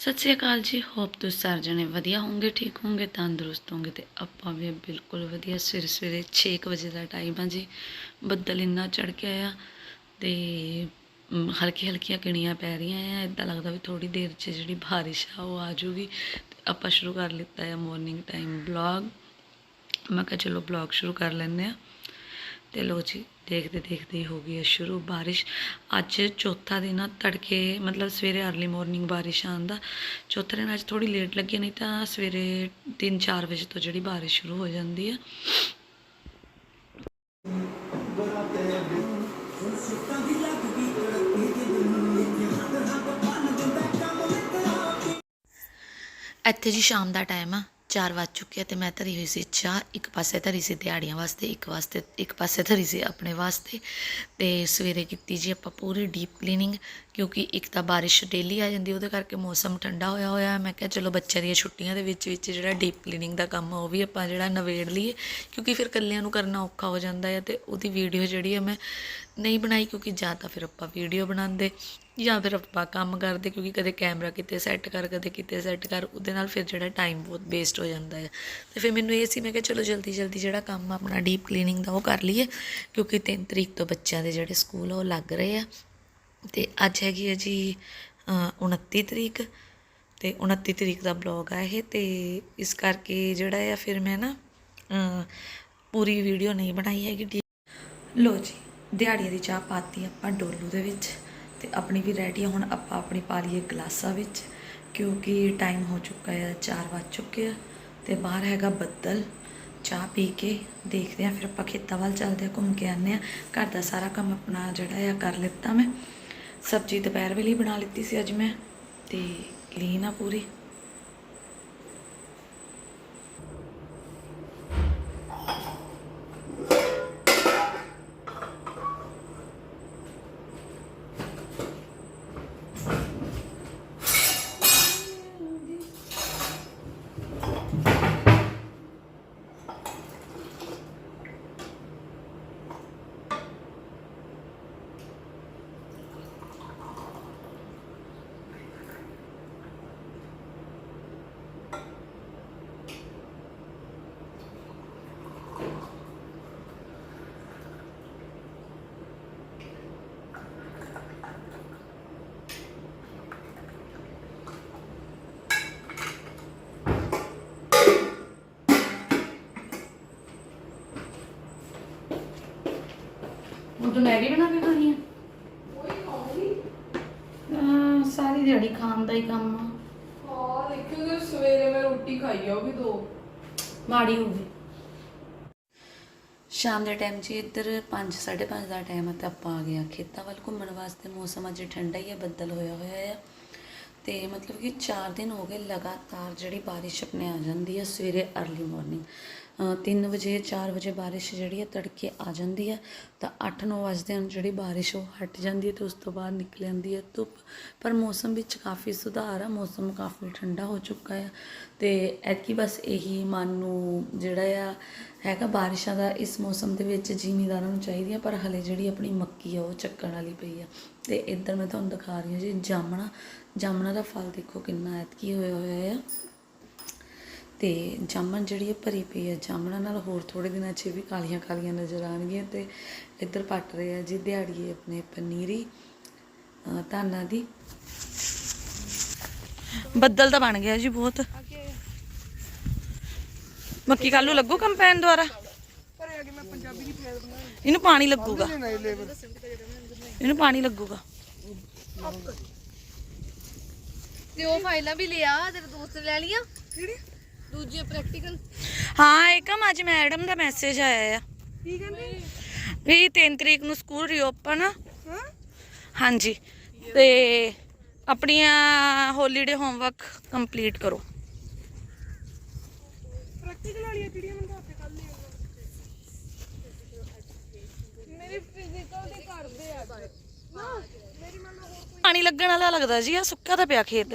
ਸਤਿ ਸ਼੍ਰੀ ਅਕਾਲ ਜੀ, ਹੋਪ ਤੁਸੀਂ ਸਾਰੇ ਜਣੇ ਵਧੀਆ ਹੋਵੋਗੇ, ਠੀਕ ਹੋਵੋਗੇ, ਤੰਦਰੁਸਤ ਹੋਵੋਗੇ ਤੇ ਆਪਾਂ ਵੀ ਬਿਲਕੁਲ ਵਧੀਆ, ਸਵੇਰੇ ਸਵੇਰੇ 6 ਵਜੇ ਦਾ ਟਾਈਮ ਆ ਜੀ। ਬੱਦਲ ਇੰਨਾ ਚੜ ਕੇ ਆਇਆ ਤੇ ਹਲਕੀ ਹਲਕੀਆਂ ਕਿਣੀਆਂ ਪੈ ਰਹੀਆਂ ਆ ਇਦਾਂ ਲੱਗਦਾ ਵੀ ਥੋੜੀ ਦੇਰ 'ਚ ਜਿਹੜੀ ਬਾਰਿਸ਼ ਆ ਉਹ ਆ ਜਾਊਗੀ। ਤੇ ਆਪਾਂ ਸ਼ੁਰੂ ਕਰ ਲਿੱਤਾ ਹੈ ਮਾਰਨਿੰਗ ਟਾਈਮ ਬਲੌਗ ਮੈਂ ਕਿਹਾ ਚਲੋ ਬਲੌਗ ਸ਼ੁਰੂ ਕਰ ਲੈਂਦੇ ਆ। ਤੇ ਲੋ ਜੀ, ਦੇਖਦੇ ਦੇਖਦੇ ਹੀ ਹੋ ਗਈ ਹੈ ਸ਼ੁਰੂ ਬਾਰਿਸ਼। ਅੱਜ ਚੌਥਾ ਦਿਨ ਆ, ਤੜਕੇ ਮਤਲਬ ਸਵੇਰੇ ਅਰਲੀ ਮਾਰਨਿੰਗ ਬਾਰਿਸ਼ ਆਉਣ ਦਾ। ਚੌਥਾ ਦਿਨ ਅੱਜ ਥੋੜੀ ਲੇਟ ਲੱਗੀ, ਨਹੀਂ ਤਾਂ ਸਵੇਰੇ 3-4 ਵਜੇ ਤੋਂ ਜਿਹੜੀ ਬਾਰਿਸ਼ ਸ਼ੁਰੂ ਹੋ ਜਾਂਦੀ ਹੈ ਇੱਥੇ ਜੀ ਸ਼ਾਮ ਦਾ ਟਾਈਮ ਆ। 4 ਵੱਜ ਚੁੱਕੇ ਆ ਤੇ ਮੈਂ ਧਰੀ ਹੋਈ ਸੀ ਚਾਹ, ਇੱਕ ਪਾਸੇ ਧਰੀ ਸੀ ਦਿਹਾੜੀਆਂ ਵਾਸਤੇ, ਇੱਕ ਵਾਸਤੇ, ਇੱਕ ਪਾਸੇ ਧਰੀ ਸੀ ਆਪਣੇ ਵਾਸਤੇ। ਤੇ ਸਵੇਰੇ ਕੀਤੀ ਜੀ ਆਪਾਂ ਪੂਰੀ ਡੀਪ ਕਲੀਨਿੰਗ ਕਿਉਂਕਿ ਇੱਕ ਤਾਂ ਬਾਰਿਸ਼ ਡੇਲੀ ਆ ਜਾਂਦੀ, ਉਹਦੇ ਕਰਕੇ ਮੌਸਮ ਠੰਡਾ ਹੋਇਆ ਹੋਇਆ ਮੈਂ ਕਿਹਾ ਚਲੋ ਬੱਚਿਆਂ ਦੀਆਂ ਛੁੱਟੀਆਂ ਦੇ ਵਿੱਚ ਵਿੱਚ ਜਿਹੜਾ ਡੀਪ ਕਲੀਨਿੰਗ ਦਾ ਕੰਮ ਆ, ਉਹ ਵੀ ਆਪਾਂ ਜਿਹੜਾ ਨਵੇੜ ਲਈਏ, ਕਿਉਂਕਿ ਫਿਰ ਇਕੱਲਿਆਂ ਨੂੰ ਕਰਨਾ ਔਖਾ ਹੋ ਜਾਂਦਾ ਹੈ ਤੇ ਉਹਦੀ ਵੀਡੀਓ ਜਿਹੜੀ ਆ ਮੈਂ ਨਹੀਂ ਬਣਾਈ ਕਿਉਂਕਿ ਜਾਂ ਤਾਂ ਫਿਰ ਆਪਾਂ ਵੀਡੀਓ ਬਣਾਉਂਦੇ ਜਾਂ ਫਿਰ ਆਪਾਂ ਕੰਮ ਕਰਦੇ ਕਿਉਂਕਿ ਕਦੇ ਕੈਮਰਾ ਕਿਤੇ ਸੈੱਟ ਕਰ ਕਦੇ ਕਿਤੇ ਸੈੱਟ ਕਰ ਉਹਦੇ ਨਾਲ ਫਿਰ ਜਿਹੜਾ ਟਾਈਮ ਬਹੁਤ ਵੇਸਟ ਹੋ ਜਾਂਦਾ ਹੈ। ਤੇ ਫਿਰ ਮੈਨੂੰ ਇਹ ਸੀ ਮੈਂ ਕਿਹਾ ਚਲੋ ਜਲਦੀ ਜਲਦੀ ਜਿਹੜਾ ਕੰਮ ਆਪਣਾ ਡੀਪ ਕਲੀਨਿੰਗ ਦਾ ਉਹ ਕਰ ਲਈਏ ਕਿਉਂਕਿ 3 ਤਰੀਕ ਤੋਂ ਬੱਚਿਆਂ ਦੇ ਜਿਹੜੇ ਸਕੂਲ ਆ ਉਹ ਲੱਗ ਰਹੇ ਆ। ਤੇ ਅੱਜ ਹੈਗੀ ਹੈ ਜੀ ਅ, 29 ਤਰੀਕ ਤੇ 29 ਤਰੀਕ ਦਾ ਬਲੌਗ ਆ ਇਹ ਤੇ ਇਸ ਕਰਕੇ ਜਿਹੜਾ ਆ ਫਿਰ ਮੈਂ ਨਾ ਪੂਰੀ ਵੀਡੀਓ ਨਹੀਂ ਬਣਾਈ ਹੈਗੀ ਡੀ- ਲੋ ਜੀ। ਦਿਹਾੜੀਆਂ ਦੀ ਚਾਹ ਪਾਤੀ ਆਪਾਂ ਡੋਲੂ ਦੇ ਵਿੱਚ ਤੇ ਆਪਣੀ ਵੀ ਰੈਡੀ ਆ, ਹੁਣ ਆਪਾਂ ਆਪਣੀ ਪਾ ਲਈਏ ਗਲਾਸਾਂ ਵਿੱਚ, ਕਿਉਂਕਿ ਟਾਈਮ ਹੋ ਚੁੱਕਾ ਹੈ 4 ਵੱਜ ਚੁੱਕੇ ਆ ਤੇ ਬਾਹਰ ਹੈਗਾ ਬੱਦਲ, ਚਾਹ ਪੀ ਕੇ ਦੇਖਦੇ ਆ, ਫਿਰ ਆਪਾਂ ਖੇਤਾਂ ਵੱਲ ਚੱਲਦੇ ਆ, ਘੁੰਮ ਕੇ ਆਉਂਦੇ ਆ, ਘਰ ਦਾ ਸਾਰਾ ਕੰਮ ਆਪਣਾ ਜਿਹੜਾ ਆ ਕਰ ਲਿੱਤਾ ਮੈਂ। ਸਬਜ਼ੀ ਦੁਪਹਿਰ ਵੇਲੇ ਬਣਾ ਲਿੱਤੀ ਸੀ ਅੱਜ ਮੈਂ, ਤੇ ਕਲੀਨ ਆ ਪੂਰੀ। ਉਹ ਤਾਂ ਮੈਗੀ ਬਣਾ ਕੇ ਖਾਣੀ ਆ? ਸਾਰੀ ਦਿਹਾੜੀ ਖਾਣ ਦਾ ਹੀ ਕੰਮ ਆ। ਹਾਂ ਦੇਖਿਓ ਤੇ ਸਵੇਰੇ ਮੈਂ ਰੋਟੀ ਖਾਈ ਆ ਉਹ ਵੀ ਦੋ। ਮਾੜੀ ਹੋ ਗਈ। ਸ਼ਾਮ ਦੇ ਟਾਈਮ 'ਚ ਇੱਧਰ 5 5:30 ਦਾ ਟਾਈਮ ਹੈ ਤੇ ਆਪਾਂ ਆ ਗਏ ਆ ਖੇਤਾਂ ਵੱਲ ਘੁੰਮਣ ਵਾਸਤੇ। ਮੌਸਮ ਅੱਜ ਠੰਡਾ ਹੀ ਹੈ ਬੱਦਲ ਹੋਇਆ ਹੋਇਆ ਆ। ਤੇ ਮਤਲਬ ਕਿ 4 ਦਿਨ ਹੋ ਗਏ ਲਗਾਤਾਰ ਜਿਹੜੀ ਬਾਰਿਸ਼ ਆਪਣੇ ਆ ਜਾਂਦੀ ਹੈ ਸਵੇਰੇ अर्ਲੀ ਮਾਰਨਿੰਗ 3 ਵਜੇ 4 ਵਜੇ ਬਾਰਿਸ਼ ਜਿਹੜੀ ਹੈ ਤੜਕੇ ਆ ਜਾਂਦੀ ਹੈ ਤਾਂ 8-9 ਵਜੇ ਹਨ ਜਿਹੜੀ ਬਾਰਿਸ਼ ਉਹ ਹਟ ਜਾਂਦੀ ਹੈ ਤੇ ਉਸ ਤੋਂ ਬਾਅਦ ਨਿਕਲ ਜਾਂਦੀ ਹੈ ਧੁੱਪ। ਪਰ ਮੌਸਮ ਵਿੱਚ ਕਾਫੀ ਸੁਧਾਰ ਆ, ਮੌਸਮ ਕਾਫੀ ਠੰਡਾ ਹੋ ਚੁੱਕਾ ਹੈ ਤੇ ਐਤਕੀ ਬਸ ਇਹੀ ਮਨ ਨੂੰ ਜਿਹੜਾ ਆ ਹੈਗਾ ਬਾਰਿਸ਼ਾਂ ਦਾ, ਇਸ ਮੌਸਮ ਦੇ ਵਿੱਚ ਜ਼ਿਮੀਦਾਰਾਂ ਨੂੰ ਚਾਹੀਦੀਆਂ ਪਰ ਹਲੇ ਜਿਹੜੀ ਆਪਣੀ ਮੱਕੀ ਆ ਉਹ ਚੱਕਣ ਵਾਲੀ ਪਈ ਆ। ਤੇ ਇੱਧਰ ਮੈਂ ਤੁਹਾਨੂੰ ਦਿਖਾ ਰਹੀ ਹਾਂ ਜੀ ਜਾਮਣਾ। ਜਾਮਣਾ ਦਾ ਫਲ ਦੇਖੋ ਕਿੰਨਾ ਐਤਕੀ ਹੋਇਆ ਹੋਇਆ ਆ। ਤੇ ਜਾਮਣ ਜਿਹੜੀ ਹੈ ਭਰੀ ਪਈ ਹੈ ਜਾਮਣਾ ਨਾਲ ਹੋਰ ਥੋੜੇ ਦਿਨਾਂ 'ਚ ਵੀ ਕਾਲੀਆਂ ਕਾਲੀਆਂ ਨਜ਼ਰ ਆਉਣਗੀਆਂ ਤੇ ਇੱਧਰ ਪੱਟ ਰਹੇ ਆ ਜੀ ਦਿਹਾੜੀਏ ਆਪਣੇ ਪਨੀਰੀ ਧਾਨਾਂ ਦੀ। ਬੱਦਲ ਤਾਂ ਬਣ ਗਿਆ ਜੀ ਬਹੁਤ। ਮੱਕੀ ਕੱਲ ਲੱਗੂ ਕੰਪੈਨ ਦੁਆਰਾ? ਇਹਨੂੰ ਪਾਣੀ ਲੱਗੂਗਾ। ਇਹਨੂੰ ਪਾਣੀ ਲੱਗੂਗਾ। ਤੇ ਉਹ ਫਾਈਲਾਂ ਵੀ ਲਿਆ ਤੇਰੇ ਦੋਸਤ ਨੇ ਲੈ ਲੀਆਂ ਕਿਹੜੀ ਦੂਜੀ ਪ੍ਰੈਕਟੀਕਲ ਹਾਂ ਏਕਮ ਅੱਜ ਮੈਡਮ ਦਾ ਮੈਸੇਜ ਆਇਆ ਆ। ਕੀ ਕਹਿੰਦੇ? ਵੀ 3 ਤਰੀਕ ਨੂੰ ਸਕੂਲ ਰੀਓਪਨ ਹਾਂਜੀ ਤੇ ਆਪਣੀਆਂ ਹੌਲੀਡੇ ਹੋਮਵਰਕ ਕੰਪਲੀਟ ਕਰੋ। ਪ੍ਰੈਕਟੀਕਲ ਵਾਲੀਆਂ ਜਿਹੜੀਆਂ ਮੈਨੂੰ ਹੱਥੇ ਕੱਲ ਨਹੀਂ ਮੇਰੀ ਫਿਜ਼ੀਕਲ ਦੇ ਕਰਦੇ ਆ ਨਾ ਮੇਰੀ ਮੰਨ ਲਓ ਹੋਰ ਪਾਣੀ ਲੱਗਣ ਵਾਲਾ ਲੱਗਦਾ ਜੀ ਆ ਸੁੱਕਾ ਤਾਂ ਪਿਆ ਖੇਤ।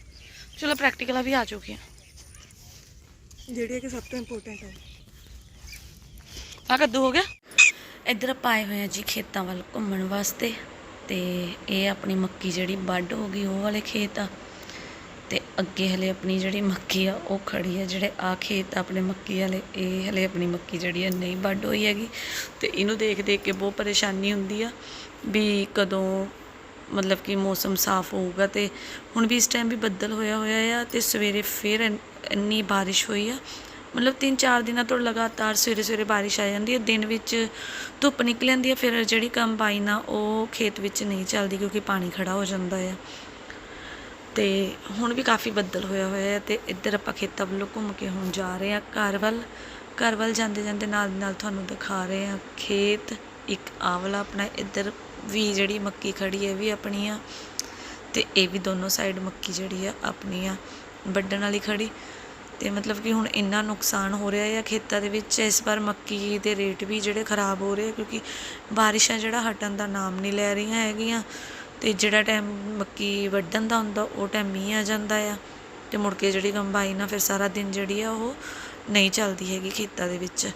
ਚਲੋ ਪ੍ਰੈਕਟੀਕਲ ਵੀ ਆ ਚੁੱਕੀਆਂ ਜਿਹੜੀਆਂ ਕਿ ਸਭ ਤੋਂ ਇੰਪੋਰਟੈਂਟ ਹੈ। ਆ ਕੱਦੂ ਹੋ ਗਿਆ? ਇੱਧਰ ਆਪਾਂ ਆਏ ਹੋਏ ਆ ਜੀ ਖੇਤਾਂ ਵੱਲ ਘੁੰਮਣ ਵਾਸਤੇ ਤੇ ਇਹ ਆਪਣੀ ਮੱਕੀ ਜਿਹੜੀ ਵੱਢ ਹੋ ਗਈ ਉਹ ਵਾਲੇ ਖੇਤ ਆ। ਤੇ ਅੱਗੇ ਹਲੇ ਆਪਣੀ ਜਿਹੜੀ ਮੱਕੀ ਆ ਉਹ ਖੜੀ ਆ ਜਿਹੜੇ ਆ ਖੇਤ ਆ ਆਪਣੇ ਮੱਕੀ ਵਾਲੇ ਇਹ ਹਲੇ ਆਪਣੀ ਮੱਕੀ ਜਿਹੜੀ ਆ ਨਹੀਂ ਵੱਢ ਹੋਈ ਹੈਗੀ। ਤੇ ਇਹਨੂੰ ਦੇਖ ਦੇਖ ਕੇ ਬਹੁਤ ਪਰੇਸ਼ਾਨੀ ਹੁੰਦੀ ਆ ਵੀ ਕਦੋਂ ਮਤਲਬ ਕਿ ਮੌਸਮ ਸਾਫ਼ ਹੋਊਗਾ ਤੇ ਹੁਣ ਵੀ ਇਸ ਟਾਈਮ ਵੀ ਬੱਦਲ ਹੋਇਆ ਹੋਇਆ ਆ ਤੇ ਸਵੇਰੇ ਫਿਰ ਇੰਨੀ ਬਾਰਿਸ਼ ਹੋਈ ਆ। ਮਤਲਬ 3-4 ਦਿਨਾਂ ਤੋਂ ਲਗਾਤਾਰ ਸਵੇਰੇ ਸਵੇਰੇ ਬਾਰਿਸ਼ ਆ ਜਾਂਦੀ ਹੈ ਦਿਨ ਵਿੱਚ ਧੁੱਪ ਨਿਕਲ ਜਾਂਦੀ ਹੈ ਫਿਰ ਜਿਹੜੀ ਕੰਬਾਈਨ ਆ ਉਹ ਖੇਤ ਵਿੱਚ ਨਹੀਂ ਚੱਲਦੀ ਕਿਉਂਕਿ ਪਾਣੀ ਖੜਾ ਹੋ ਜਾਂਦਾ ਆ। ਤੇ ਹੁਣ ਵੀ ਕਾਫੀ ਬੱਦਲ ਹੋਇਆ ਹੋਇਆ ਹੈ ਤੇ ਇੱਧਰ ਆਪਾਂ ਖੇਤਾਂ ਵੱਲੋਂ ਘੁੰਮ ਕੇ ਹੁਣ ਜਾ ਰਹੇ ਹਾਂ ਘਰ ਵੱਲ ਘਰ ਵੱਲ ਜਾਂਦੇ ਜਾਂਦੇ ਨਾਲ ਦੀ ਨਾਲ ਤੁਹਾਨੂੰ ਦਿਖਾ ਰਹੇ ਹਾਂ ਖੇਤ, ਇੱਕ ਆਵਲਾ ਆਪਣਾ ਇੱਧਰ ਵੀ ਜਿਹੜੀ ਮੱਕੀ ਖੜੀ ਹੈ, ਇਹ ਵੀ ਆਪਣੀ ਆ। ਤੇ ਇਹ ਵੀ ਦੋਨੋਂ ਸਾਈਡ ਮੱਕੀ ਜਿਹੜੀ ਆ, ਆਪਣੀ ਆ। ਵੱਢਣ ਵਾਲੀ ਖੜੀ। ਤੇ ਮਤਲਬ ਕਿ ਹੁਣ ਇੰਨਾ ਨੁਕਸਾਨ ਹੋ ਰਿਹਾ ਹੈ ਖੇਤਾਂ ਦੇ ਵਿੱਚ, ਇਸ ਵਾਰ ਮੱਕੀ ਦੇ ਰੇਟ ਵੀ ਜਿਹੜੇ ਖਰਾਬ ਹੋ ਰਹੇ ਆ, ਕਿਉਂਕਿ ਬਾਰਿਸ਼ਾਂ ਜਿਹੜਾ ਹਟਣ ਦਾ ਨਾਮ ਨਹੀਂ ਲੈ ਰਹੀਆਂ ਹੈਗੀਆਂ। ਤੇ ਜਿਹੜਾ ਟਾਈਮ ਮੱਕੀ ਵੱਢਣ ਦਾ ਹੁੰਦਾ, ਉਹ ਟਾਈਮ ਮੀਂਹ ਆ ਜਾਂਦਾ ਆ। ਤੇ ਮੁੜ ਕੇ ਜਿਹੜੀ ਕੰਬਾਈਨ ਆ, ਫਿਰ ਸਾਰਾ ਦਿਨ ਜਿਹੜੀ ਆ, ਉਹ ਨਹੀਂ ਚੱਲਦੀ ਹੈਗੀ ਖੇਤਾਂ ਦੇ ਵਿੱਚ।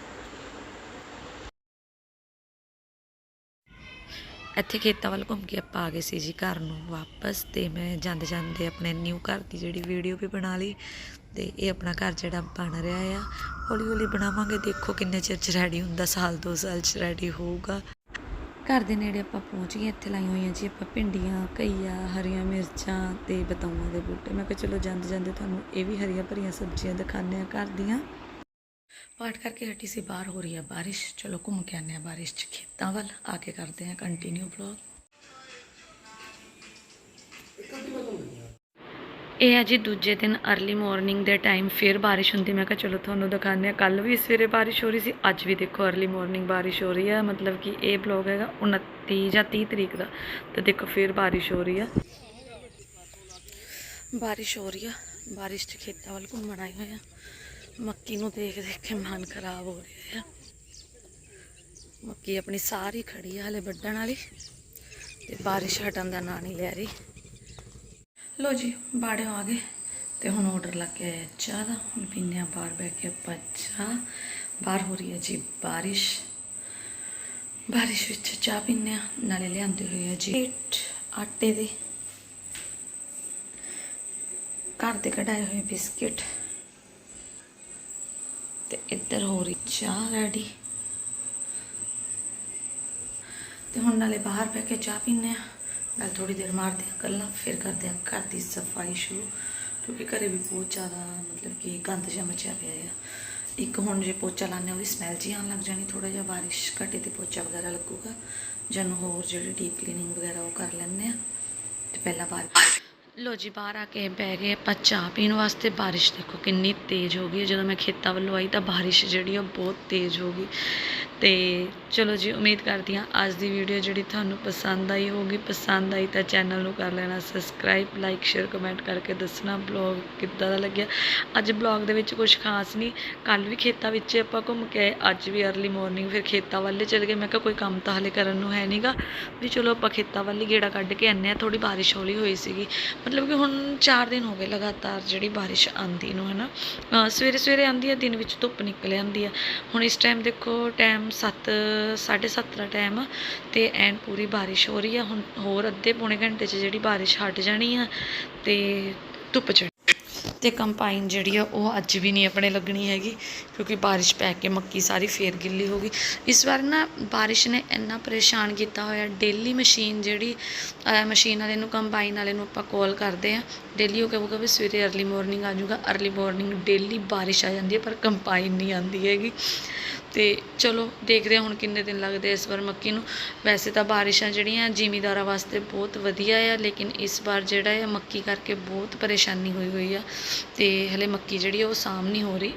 ਇੱਥੇ ਖੇਤਾਂ ਵੱਲ ਘੁੰਮ ਕੇ ਆਪਾਂ ਆ ਗਏ ਸੀ ਜੀ ਘਰ ਨੂੰ ਵਾਪਸ ਤੇ ਮੈਂ ਜਾਂਦੇ ਜਾਂਦੇ ਆਪਣੇ ਨਿਊ ਘਰ ਦੀ ਜਿਹੜੀ ਵੀਡੀਓ ਵੀ ਬਣਾ ਲਈ ਤੇ ਇਹ ਆਪਣਾ ਘਰ ਜਿਹੜਾ ਬਣ ਰਿਹਾ ਆ। ਹੌਲੀ ਹੌਲੀ ਬਣਾਵਾਂਗੇ, ਦੇਖੋ ਕਿੰਨੇ ਚਿਰ ਚ ਰੈਡੀ ਹੁੰਦਾ, ਸਾਲ ਦੋ ਸਾਲ ਚ ਰੈਡੀ ਹੋਊਗਾ। ਘਰ ਦੇ ਨੇੜੇ ਆਪਾਂ ਪਹੁੰਚ ਗਏ, ਇੱਥੇ ਲਾਈਆਂ ਹੋਈਆਂ ਜੀ ਆਪਾਂ ਭਿੰਡੀਆਂ, ਘਈਆ, ਹਰੀਆਂ ਮਿਰਚਾਂ ਤੇ ਬਤਾਊਆਂ ਦੇ ਬੂਟੇ। ਮੈਂ ਕਿਹਾ ਚਲੋ ਜਾਂਦੇ ਜਾਂਦੇ ਤੁਹਾਨੂੰ ਇਹ ਵੀ ਹਰੀਆਂ ਭਰੀਆਂ ਸਬਜ਼ੀਆਂ ਦਿਖਾਉਂਦੇ ਆ ਘਰ ਦੀਆਂ। ਪਾਠ ਕਰਕੇ ਹਟੀ ਸੀ, ਬਾਹਰ ਹੋ ਰਹੀ ਹੈ ਬਾਰਿਸ਼। ਚਲੋ ਘੁੰਮ ਕੇ ਆਨੇ ਆ ਬਾਰਿਸ਼ 'ਚ, ਖੇਤਾਂ ਵੱਲ। ਆ ਕੇ ਕਰਦੇ ਆ ਕੰਟੀਨਿਊ ਬਲੌਗ ਇਹ ਆ ਜੀ ਦੂਜੇ ਦਿਨ अर्ਲੀ ਮਾਰਨਿੰਗ ਦੇ ਟਾਈਮ ਫੇਰ ਬਾਰਿਸ਼ ਹੁੰਦੀ। ਮੈਂ ਕਿਹਾ ਚਲੋ ਤੁਹਾਨੂੰ ਦਿਖਾਉਂਦੇ ਆ ਕੱਲ ਵੀ ਸਵੇਰੇ ਬਾਰਿਸ਼ ਹੋ ਰਹੀ ਸੀ, ਅੱਜ ਵੀ ਦੇਖੋ अर्ਲੀ ਮਾਰਨਿੰਗ ਬਾਰਿਸ਼ ਹੋ ਰਹੀ ਹੈ ਮਤਲਬ ਕਿ ਇਹ ਬਲੌਗ ਹੈਗਾ 29 ਜਾਂ 30 ਤਰੀਕ ਦਾ। ਤੇ ਦੇਖੋ ਫੇਰ ਬਾਰਿਸ਼ ਹੋ ਰਹੀ ਹੈ ਬਾਰਿਸ਼ ਹੋ ਰਹੀ ਆ। ਬਾਰਿਸ਼ 'ਚ ਖੇਤਾਂ ਵੱਲ ਘੁੰਮਣ ਆਏ ਹੋਏ ਆ। ਮੱਕੀ ਨੂੰ ਦੇਖ ਦੇਖ ਕੇ ਮਨ ਖਰਾਬ ਹੋ ਰਿਹਾ ਆ। ਮੱਕੀ ਆਪਣੀ ਸਾਰੀ ਖੜੀ ਆ ਹਲੇ ਵੱਢਣ ਵਾਲੀ ਤੇ ਬਾਰਿਸ਼ ਹਟਣ ਦਾ ਨਾਂ ਨਹੀਂ ਲੈ ਰਹੀ। ਲੋ ਜੀ ਬਾੜੇ ਆ ਗਏ ਤੇ ਹੁਣ ਆਰਡਰ ਲੱਗ ਗਿਆ ਹੈ ਚਾਹ ਦਾ। ਹੁਣ ਪੀਨੇ ਆ ਬਾਹਰ ਬੈ ਕੇ ਆਪਾਂ ਚਾਹ। ਬਾਹਰ ਹੋ ਰਹੀ ਹੈ ਜੀ ਬਾਰਿਸ਼। ਬਾਰਿਸ਼ ਵਿੱਚ ਚਾਹ ਪੀਨੇ ਆ ਨਾਲੇ ਲਿਆਂਦੇ ਹੋਏ ਆ ਜੀ ਆਟੇ ਦੇ। ਘਰ ਦੇ ਕਢਾਏ ਹੋਏ ਬਿਸਕਿਟ। ਇੱਧਰ ਹੋ ਰਹੀ ਚਾਹ ਰੈਡੀ ਤੇ ਹੁਣ ਨਾਲੇ ਬਾਹਰ ਬੈ ਕੇ ਚਾਹ ਪੀਨੇ ਆ ਨਾਲ ਥੋੜੀ ਦੇਰ ਮਾਰਦੇ ਆ ਗੱਲਾਂ, ਫਿਰ ਕਰਦੇ ਆ ਘਰ ਦੀ ਸਫ਼ਾਈ ਸ਼ੁਰੂ। ਕਿਉਂਕਿ ਘਰੇ ਵੀ ਬਹੁਤ ਜ਼ਿਆਦਾ ਮਤਲਬ ਕਿ ਗੰਦ ਜਿਹਾ ਮਚਿਆ ਪਿਆ ਆ। ਇੱਕ ਹੁਣ ਜੇ ਪੋਚਾ ਲਾਣੇ ਉਹਦੀ ਸਮੈਲ ਜੀ ਆਉਣ ਲੱਗ ਜਾਣੀ ਥੋੜਾ ਜਿਹਾ, ਬਾਰਿਸ਼ ਘਟੇ ਤੇ ਪੋਚਾ ਵਗੈਰਾ ਲੱਗੂਗਾ। ਜਨ ਹੋਰ ਜਿਹੜੀ ਡੀਪ ਕਲੀਨਿੰਗ ਵਗੈਰਾ ਉਹ ਕਰ ਲੈਂਦੇ ਆ ਤੇ ਪਹਿਲਾਂ ਬਾਹਰ ਲੋ ਜੀ, ਬਾਹਰ ਆ ਕੇ ਬਹਿ ਗਏ, ਆਪਾਂ ਚਾਹ ਪੀਣ ਵਾਸਤੇ। ਬਾਰਿਸ਼ ਦੇਖੋ ਕਿੰਨੀ ਤੇਜ਼ ਹੋ ਗਈ ਹੈ। ਜਦੋਂ ਮੈਂ ਖੇਤਾਂ ਵੱਲੋਂ ਆਈ ਤਾਂ ਬਾਰਿਸ਼ ਜਿਹੜੀ ਆ ਉਹ ਬਹੁਤ ਤੇਜ਼ ਹੋ ਗਈ। ਤੇ ਚਲੋ ਜੀ, ਉਮੀਦ ਕਰਦੀ ਹਾਂ ਅੱਜ ਦੀ ਵੀਡੀਓ ਜਿਹੜੀ ਤੁਹਾਨੂੰ ਪਸੰਦ ਆਈ ਹੋਊਗੀ। ਪਸੰਦ ਆਈ ਤਾਂ ਚੈਨਲ ਨੂੰ ਕਰ ਲੈਣਾ ਸਬਸਕ੍ਰਾਈਬ ਲਾਈਕ ਸ਼ੇਅਰ ਕਮੈਂਟ ਕਰਕੇ ਦੱਸਣਾ। ਬਲੌਗ ਕਿੱਦਾਂ ਦਾ ਲੱਗਿਆ? ਅੱਜ ਬਲੌਗ ਦੇ ਵਿੱਚ ਕੁਝ ਖਾਸ ਨਹੀਂ। ਕੱਲ ਵੀ ਖੇਤਾਂ ਵਿੱਚ ਆਪਾਂ ਘੁੰਮ ਕੇ ਆਏ, ਅੱਜ ਵੀ अर्ਲੀ ਮਾਰਨਿੰਗ ਫਿਰ ਖੇਤਾਂ ਵੱਲ ਚਲੇ ਗਏ। ਮੈਂ ਕਿਹਾ ਕੋਈ ਕੰਮ ਤਾਂ ਹਲੇ ਕਰਨ ਨੂੰ ਹੈ ਨਹੀਂਗਾ ਵੀ ਚਲੋ ਆਪਾਂ ਖੇਤਾਂ ਵੱਲ ਹੀ ਗੇੜਾ ਕੱਢ ਕੇ ਆਨੇ ਆ ਥੋੜੀ ਬਾਰਿਸ਼ ਹੌਲੀ ਹੋਈ ਸੀਗੀ। ਮਤਲਬ ਕਿ ਹੁਣ 4 ਦਿਨ ਹੋ ਗਏ ਲਗਾਤਾਰ ਜਿਹੜੀ ਬਾਰਿਸ਼ ਆਂਦੀ ਨੂੰ, ਹਨਾ? ਅਹ ਸਵੇਰੇ ਸਵੇਰੇ ਆਂਦੀ ਹੈ ਦਿਨ ਵਿੱਚ ਧੁੱਪ ਨਿਕਲ ਆਂਦੀ ਆ। ਹੁਣ ਇਸ ਟਾਈਮ ਦੇਖੋ ਟਾਈਮ 7 7:30 ਦਾ ਟਾਈਮ ਆ, ਤੇ ਐਨ ਪੂਰੀ ਬਾਰਿਸ਼ ਹੋ ਰਹੀ ਆ। ਹੁਣ ਹੋਰ ਅੱਧੇ ਪੌਣੇ ਘੰਟੇ 'ਚ ਜਿਹੜੀ ਬਾਰਿਸ਼ ਹਟ ਜਾਣੀ ਆ, ਤੇ ਧੁੱਪ ਚੜ ਤੇ ਕੰਪਾਈਨ ਜਿਹੜੀ ਆ, ਉਹ ਅੱਜ ਵੀ ਨਹੀਂ ਆਪਣੇ ਲੱਗਣੀ ਹੈਗੀ, ਕਿਉਂਕਿ ਬਾਰਿਸ਼ ਪੈ ਕੇ ਮੱਕੀ ਸਾਰੀ ਫੇਰ ਗਿੱਲੀ ਹੋ ਗਈ। ਇਸ ਵਾਰ ਨਾ ਬਾਰਿਸ਼ ਨੇ ਇੰਨਾ ਪਰੇਸ਼ਾਨ ਕੀਤਾ ਹੋਇਆ ਡੇਲੀ ਮਸ਼ੀਨ ਜਿਹੜੀ ਮਸ਼ੀਨ ਵਾਲੇ ਨੂੰ ਕੰਬਾਈਨ ਵਾਲੇ ਨੂੰ ਆਪਾਂ ਕਾਲ ਕਰਦੇ ਆ। ਡੇਲੀ ਉਹ ਕਹੂਗਾ ਵੀ ਸਵੇਰੇ अर्ਲੀ ਮਾਰਨਿੰਗ ਆ ਜਾਊਗਾ अर्ਲੀ ਮਾਰਨਿੰਗ ਡੇਲੀ ਬਾਰਿਸ਼ ਆ ਜਾਂਦੀ ਹੈ, ਪਰ ਕੰਪਾਈਨ ਨਹੀਂ ਆਉਂਦੀ ਹੈਗੀ। ਤੇ ਚਲੋ ਦੇਖਦੇ ਹਾਂ ਹੁਣ ਕਿੰਨੇ ਦਿਨ ਲੱਗਦੇ ਇਸ ਵਾਰ ਮੱਕੀ ਨੂੰ। ਵੈਸੇ ਤਾਂ ਬਾਰਿਸ਼ਾਂ ਜਿਹੜੀਆਂ ਜ਼ਿਮੀਦਾਰਾਂ ਵਾਸਤੇ ਬਹੁਤ ਵਧੀਆ ਆ, ਲੇਕਿਨ ਇਸ ਵਾਰ ਜਿਹੜਾ ਆ ਮੱਕੀ ਕਰਕੇ ਬਹੁਤ ਪਰੇਸ਼ਾਨੀ ਹੋਈ ਹੋਈ ਆ ਤੇ ਹਲੇ ਮੱਕੀ ਜਿਹੜੀ ਆ ਉਹ ਸਾਂਭ ਨਹੀਂ ਹੋ ਰਹੀ।